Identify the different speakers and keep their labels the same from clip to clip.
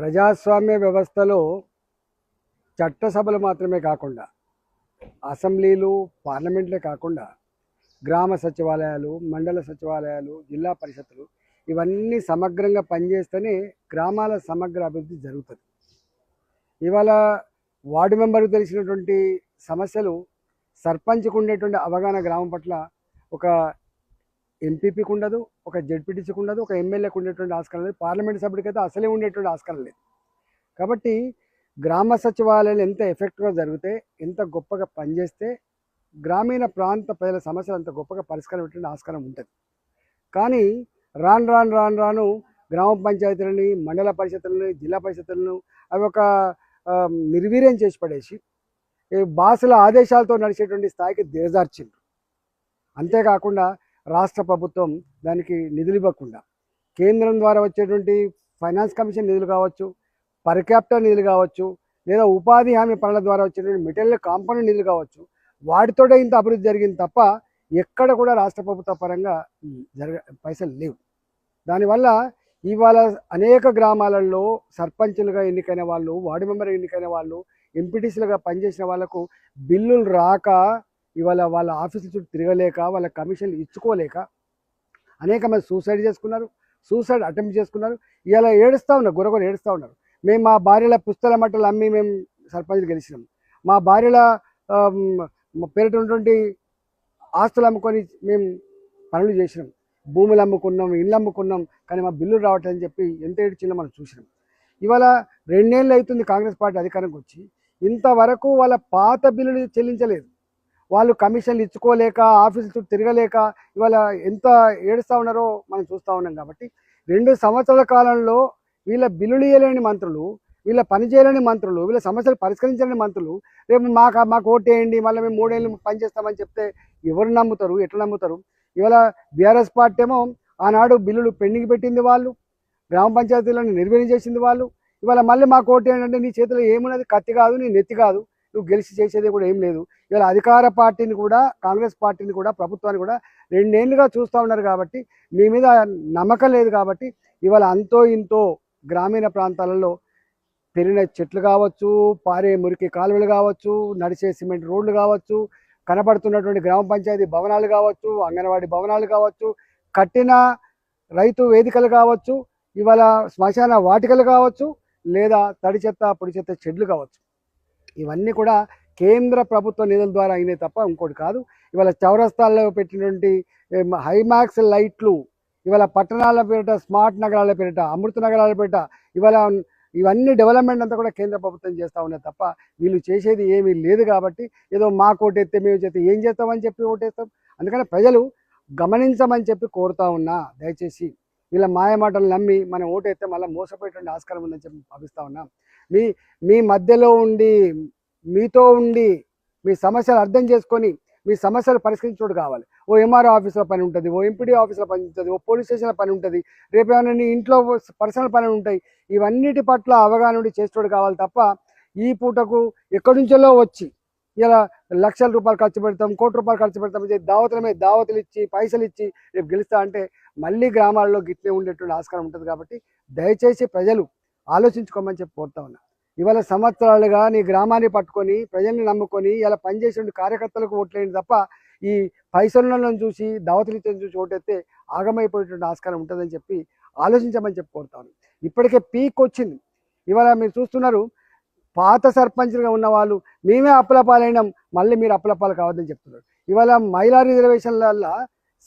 Speaker 1: ప్రజాస్వామ్య వ్యవస్థలో చట్టసభలు మాత్రమే కాకుండా అసెంబ్లీలు పార్లమెంట్లే కాకుండా గ్రామ సచివాలయాలు మండల సచివాలయాలు జిల్లా పరిషత్లు ఇవన్నీ సమగ్రంగా పనిచేస్తేనే గ్రామాల సమగ్ర అభివృద్ధి జరుగుతుంది. ఇవాళ వార్డు మెంబర్కు తెలిసినటువంటి సమస్యలు సర్పంచ్కు ఉండేటువంటి అవగాహన గ్రామం పట్ల ఒక ఎంపీపీకి ఉండదు ఒక జడ్పీటీసీకి ఉండదు ఒక ఎమ్మెల్యేకి ఉండేటువంటి ఆస్కారం లేదు. పార్లమెంట్ సభ్యుడికి అయితే అసలే ఉండేటువంటి ఆస్కారం లేదు. కాబట్టి గ్రామ సచివాలయాలు ఎంత ఎఫెక్ట్గా జరిగితే ఎంత గొప్పగా పనిచేస్తే గ్రామీణ ప్రాంత ప్రజల సమస్యలు అంత గొప్పగా పరిష్కారం ఆస్కారం ఉంటుంది. కానీ రాను రాను రాను రాను గ్రామ పంచాయతీలని మండల పరిషత్తులని జిల్లా పరిషత్తులను అవి ఒక నిర్వీర్యం చేసి పడేసి ఈ బాసుల ఆదేశాలతో నడిచేటువంటి స్థాయికి దిగజార్చిండ్రు. అంతేకాకుండా రాష్ట్ర ప్రభుత్వం దానికి నిధులు ఇవ్వకుండా కేంద్రం ద్వారా వచ్చేటువంటి ఫైనాన్స్ కమిషన్ నిధులు కావచ్చు పర్ క్యాపిటల్ నిధులు కావచ్చు లేదా ఉపాధి హామీ పనుల ద్వారా వచ్చేటువంటి మెటీరియల్ కాంపౌండ్ నిధులు కావచ్చు వాటితోటే ఇంత అభివృద్ధి జరిగింది తప్ప ఎక్కడ కూడా రాష్ట్ర ప్రభుత్వ పరంగా జరగ పైసలు లేవు. దానివల్ల ఇవాళ అనేక గ్రామాలలో సర్పంచులుగా ఎన్నికైన వాళ్ళు వార్డు మెంబర్ ఎన్నికైన వాళ్ళు ఎంపీటీసీలుగా పనిచేసిన వాళ్ళకు బిల్లులు రాక ఇవాళ వాళ్ళ ఆఫీసుల చుట్టూ తిరగలేక వాళ్ళ కమిషన్లు ఇచ్చుకోలేక అనేక మంది సూసైడ్ చేసుకున్నారు సూసైడ్ అటెంప్ట్ చేసుకున్నారు. ఇలా ఏడుస్తూ ఉన్నారు గురగొర ఏడుస్తూ ఉన్నారు. మేము మా భార్యల పుస్తల మట్టలు అమ్మి మేము సర్పంచ్ గెలిచినాం. మా భార్యల పేరిట ఉన్నటువంటి ఆస్తులు అమ్ముకొని మేము పనులు చేసినాం. భూములు అమ్ముకున్నాం ఇళ్ళు అమ్ముకున్నాం కానీ మా బిల్లులు రావట్లేదని చెప్పి ఎంత ఏడ్చిందో మనం చూసినాం. ఇవాళ రెండేళ్ళు అవుతుంది కాంగ్రెస్ పార్టీ అధికారంకి వచ్చి ఇంతవరకు వాళ్ళ పాత బిల్లులు చెల్లించలేదు. వాళ్ళు కమిషన్లు ఇచ్చుకోలేక ఆఫీసులు చుట్టూ తిరగలేక ఇవాళ ఎంత ఏడుస్తూ ఉన్నారో మనం చూస్తూ ఉన్నాం కాబట్టి రెండు సంవత్సరాల కాలంలో వీళ్ళ బిల్లులు ఇయ్యలేని మంత్రులు వీళ్ళ పని చేయలేని మంత్రులు వీళ్ళ సమస్యలు పరిష్కరించలేని మంత్రులు రేపు మాకు మాకు ఓటేయండి మళ్ళీ మేము మూడేళ్ళు పనిచేస్తామని చెప్తే ఎవరు నమ్ముతారు ఎట్లా నమ్ముతారు? ఇవాళ బీఆర్ఎస్ పార్టీ ఏమో ఆనాడు బిల్లులు పెండింగ్ పెట్టింది వాళ్ళు గ్రామ పంచాయతీలను నిర్వహణ చేసింది వాళ్ళు. ఇవాళ మళ్ళీ మాకు ఓటేయండి అంటే నీ చేతిలో ఏమున్నది? కత్తి కాదు నీ నెత్తి కాదు. నువ్వు గెలిచి చేసేది కూడా ఏం లేదు. ఇవాళ అధికార పార్టీని కూడా కాంగ్రెస్ పార్టీని కూడా ప్రభుత్వాన్ని కూడా రెండేళ్ళుగా చూస్తూ ఉన్నారు కాబట్టి మీ మీద నమ్మకం లేదు కాబట్టి ఇవాళ అంతో ఇంతో గ్రామీణ ప్రాంతాలలో పెరిగిన చెట్లు కావచ్చు పారే మురికి కాలువలు కావచ్చు నడిచే సిమెంట్ రోడ్లు కావచ్చు కనబడుతున్నటువంటి గ్రామ పంచాయతీ భవనాలు కావచ్చు అంగన్వాడీ భవనాలు కావచ్చు కట్టిన రైతు వేదికలు కావచ్చు ఇవాళ శ్మశాన వాటికలు కావచ్చు లేదా తడి చెత్త పొడి చెత్త చెట్లు కావచ్చు. ఇవన్నీ కూడా కేంద్ర ప్రభుత్వ నిధుల ద్వారా అయినాయి తప్ప ఇంకోటి కాదు. ఇవాళ చౌరస్తాల్లో పెట్టినటువంటి హైమాక్స్ లైట్లు ఇవాళ పట్టణాల పేరిట స్మార్ట్ నగరాల పేరిట అమృత నగరాల పేరిట ఇవాళ ఇవన్నీ డెవలప్మెంట్ అంతా కూడా కేంద్ర ప్రభుత్వం చేస్తూ ఉన్నాయి తప్ప వీళ్ళు చేసేది ఏమీ లేదు కాబట్టి ఏదో మాకు ఓటేస్తే మేము చేస్తే ఏం చేస్తామని చెప్పి ఓటేస్తాం. అందుకని ప్రజలు గమనించమని చెప్పి కోరుతా ఉన్నా దయచేసి వీళ్ళ మాయ మాటలు నమ్మి మనం ఓటేస్తే మళ్ళీ మోసపోయేటువంటి ఆస్కారం ఉందని చెప్పి భావిస్తా ఉన్నా. మీ మీ మధ్యలో ఉండి మీతో ఉండి మీ సమస్యలు అర్థం చేసుకొని మీ సమస్యలు పరిష్కరించడం కావాలి. ఓ ఎంఆర్ఓ ఆఫీస్లో పని ఉంటుంది ఓ ఎంపీడీ ఆఫీస్లో పని ఉంటుంది ఓ పోలీస్ స్టేషన్లో పని ఉంటుంది రేపు ఏమైనా నీ ఇంట్లో పర్సనల్ పని ఉంటాయి ఇవన్నిటి పట్ల అవగాహన ఉండి చేసేటోడు కావాలి తప్ప ఈ పూటకు ఎక్కడి నుంచో వచ్చి ఇలా లక్షల రూపాయలు ఖర్చు పెడతాం కోటి రూపాయలు ఖర్చు పెడతాం ఇది దావతుల మీద దావతులు ఇచ్చి పైసలు ఇచ్చి రేపు గెలుస్తా అంటే మళ్ళీ గ్రామాల్లో గిట్లే ఉండేటువంటి ఆస్కారం ఉంటుంది కాబట్టి దయచేసి ప్రజలు ఆలోచించుకోమని చెప్పి కోరుతా ఉన్నా. ఇవాళ సంవత్సరాలుగా నీ గ్రామాన్ని పట్టుకొని ప్రజల్ని నమ్ముకొని ఇలా పనిచేసే కార్యకర్తలకు ఓట్లేని తప్ప ఈ పైసలను చూసి దావతులు చూసి ఓటేస్తే ఆగమైపోయేటువంటి ఆస్కారం ఉంటుందని చెప్పి ఆలోచించమని చెప్పి కోరుతాను ఇప్పటికే పీక్ వచ్చింది. ఇవాళ మీరు చూస్తున్నారు పాత సర్పంచ్లుగా ఉన్న వాళ్ళు మేమే అప్పులపాలైనాం మళ్ళీ మీరు అప్పులపాలు కావద్దని చెప్తున్నారు. ఇవాళ మహిళా రిజర్వేషన్ల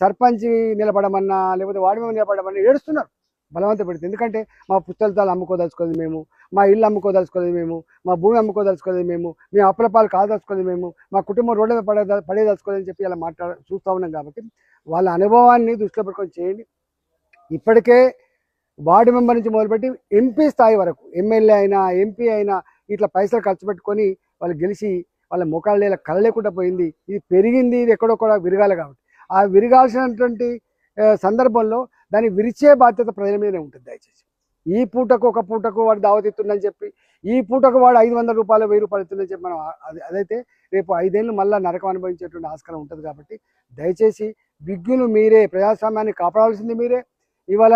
Speaker 1: సర్పంచ్ నిలబడమన్నా లేకపోతే వాడి మీద నిలబడమన్నా ఏడుస్తున్నారు. బలవంత ఎందుకంటే మా పుస్తలతాలు అమ్ముకోదలుచుకోలేదు మేము మా ఇల్లు అమ్ముకోదలుచుకోలేదు మేము మా భూమి అమ్ముకోదలుచుకోలేదు మేము మేము అప్పులపాలు కాదలుచుకోలేదు మేము మా కుటుంబం రోడ్ల మీద పడే పడేదలుచుకోలేదని చెప్పి ఇలా మాట్లాడ చూస్తూ ఉన్నాం కాబట్టి వాళ్ళ అనుభవాన్ని దృష్టిలో పెట్టుకొని చేయండి. ఇప్పటికే వార్డు మెంబర్ నుంచి మొదలుపెట్టి ఎంపీ స్థాయి వరకు ఎమ్మెల్యే అయినా ఎంపీ అయినా ఇట్లా పైసలు ఖర్చు పెట్టుకొని వాళ్ళు గెలిచి వాళ్ళ ముఖాలు లేల కళ లేకుండా పోయింది. ఇది పెరిగింది ఇది ఎక్కడో కూడా విరగాలి కాబట్టి. ఆ విరగాల్సినటువంటి సందర్భంలో దాన్ని విరిచే బాధ్యత ప్రజల మీదనే ఉంటుంది దయచేసి. ఈ పూటకు ఒక పూటకు వాడు దావతిస్తుందని చెప్పి ఈ పూటకు వాడు ఐదు వందల రూపాయలు వెయ్యి రూపాయలు ఇస్తుందని చెప్పి మనం అది అదైతే రేపు ఐదేళ్ళు మళ్ళీ నరకం అనుభవించేటువంటి ఆస్కారం ఉంటుంది కాబట్టి దయచేసి విజ్ఞులు మీరే ప్రజాస్వామ్యాన్ని కాపాడాల్సింది మీరే. ఇవాళ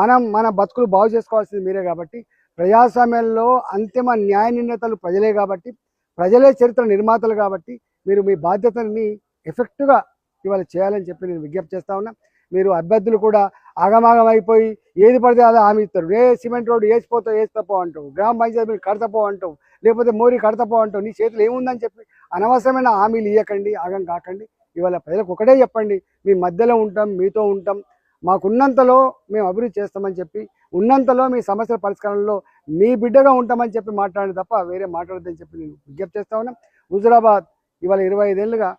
Speaker 1: మనం మన బతుకులు బాగు చేసుకోవాల్సింది మీరే కాబట్టి ప్రజాస్వామ్యంలో అంతిమ న్యాయ నిర్ణేతలు ప్రజలే కాబట్టి ప్రజలే చరిత్ర నిర్మాతలు కాబట్టి మీరు మీ బాధ్యతని ఎఫెక్ట్గా ఇవాళ చేయాలని చెప్పి నేను విజ్ఞప్తి చేస్తా ఉన్నా. మీరు అభ్యర్థులు కూడా ఆగమాగం అయిపోయి ఏది పడితే అలా హామీ ఇస్తారు. ఏ సిమెంట్ రోడ్డు వేసిపోతావు వేస్తపో అంటావు. గ్రామ పంచాయతీ మీరు కడతపో అంటావు. లేకపోతే మోరీ కడతపో అంటావు. నీ చేతిలో ఏముందని చెప్పి అనవసరమైన హామీలు ఇవ్వకండి ఆగం కాకండి. ఇవాళ ప్రజలకు ఒకటే చెప్పండి. మీ మధ్యలో ఉంటాం మీతో ఉంటాం. మాకున్నంతలో మేము అభివృద్ధి చేస్తామని చెప్పి ఉన్నంతలో మీ సమస్యల పరిష్కారంలో మీ బిడ్డగా ఉంటామని చెప్పి మాట్లాడి తప్ప వేరే మాట్లాడదని చెప్పి నేను విజ్ఞప్తి చేస్తా ఉన్నాం. హుజురాబాద్ ఇవాళ ఇరవై ఐదేళ్ళుగా